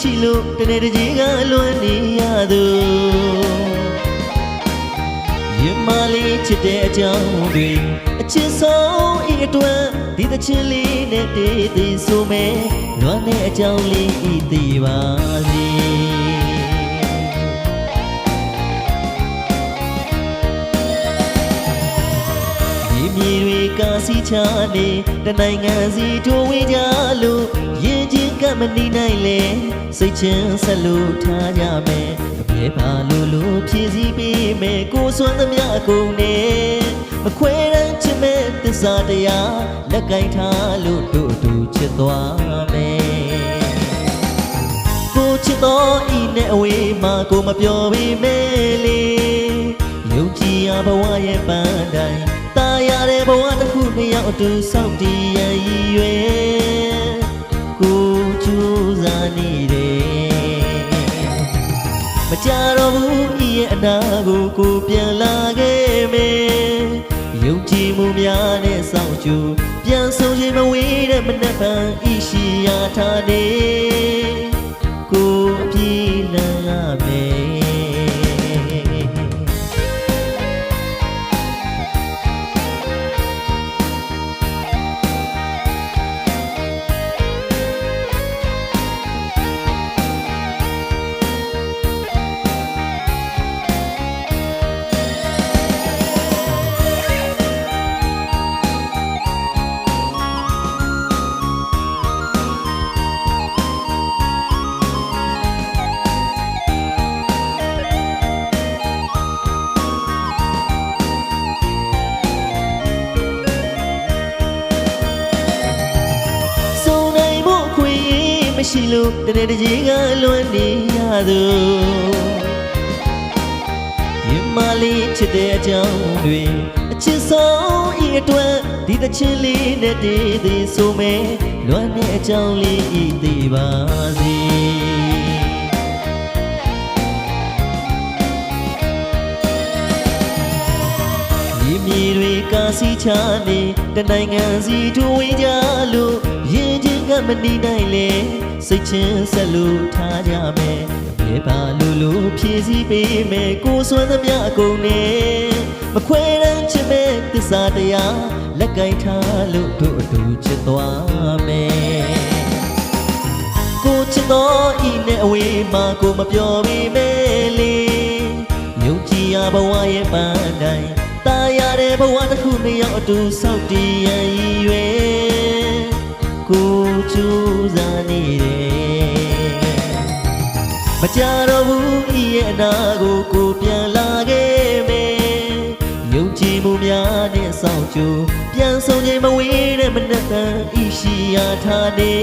မရှိလို့တနေ့တစ်ချိန်ကလွန်နေရသူရင်မလေးချစ်တဲ့အကြောင်းတွေအချစ်ဆုံးဤအတွက်ဒီသချင်းလေးနဲ့တည်တည်ဆိုမယ်လွမ်းတဲ့အကြောင်းလေးဤသိပါစေ ကစီချနေတနိုင်ငံစီထိုးဝေးကြလို့ရင်ချင်းကမနေနိုင်လေစိတ်ချင်းဆက်လို့ထားကြမယ်အပြဲပါလို့လို့ဖြည့်စည်းပေးမယ်ကိုယ်စွမ်းသမျှအကုန်နဲ့မခွဲရန်ချင်မဲ့သစ္စာတရားလက်ကင်ထားလို့တို့အတူချစ်သွားမယ်ကိုချစ်တော်ဤနဲ့အဝေးမှာကိုမပြောပေမဲ့လေယုံကြည်ရာဘဝရဲ့ပန်းတိုင်းตาရတဲ့ ဘဝတစ်ခုနှစ်ယောက်အတူစောင့်တည်ရန်ရည်ရွယ်ကိုကြိုးစားနေတယ်မကြတော့ဘူးဤရဲ့အနာကိုကိုပြန်လာခဲ့မယ်ယုံကြည်မှုများနဲ့စောင့်ကြိုးပြန်ဆုံးခြင်းမဝေးတဲ့မနှက်ပန်ဤရှိရာထားနေ ရေးမရှိလို့တနေ့တစ်ချိန်ကလွန်နေရသူရင်မလေးချစ်တဲ့အကြောင်းတွေအချစ်ဆုံးဤအတွက်ဒီသချင်းလေးနဲ့တည်တည်ဆိုမယ်လွမ်းတဲ့အကြောင်းလေးဤသိပါစေဒီမြေတွေကစီချနေတနိုင်ငံစီထိုးဝေးကြလို့ရင်ချင်း ကမနေနိုင်လေစိတ်ချင်းဆက်လို့ထားကြမယ်ဘယ်ပါလို့လို့ဖြည့်စည်းပေးမယ်ကိုယ်စွမ်းသမျှအကုန်နဲ့မခွဲရန်ချင်မဲ့သစ္စာတရားလက်ကင်ထားလို့တို့အတူချစ်သွားမယ်ကိုချစ်တော်ဤနဲ့အဝေးမှာကိုမပြောပေမဲ့လေယုံကြည်ရာဘဝရဲ့ပန်းတိုင်းตาရတဲ့ဘဝတစ်ခုနှစ်ယောက်အတူဆောက်တည်ရန်ရည်ရွယ် ကိုကြိုးစားနေတယ်မကြတော့ဘူးဤရဲ့အနာကိုကိုပြန်လာခဲ့မယ်ယုံကြည်မှုများနဲ့စောင့်ကြိုးပြန်ဆောင်ချိန်မဝေးတဲ့မနက်တန်ဤရှိရာထားနေ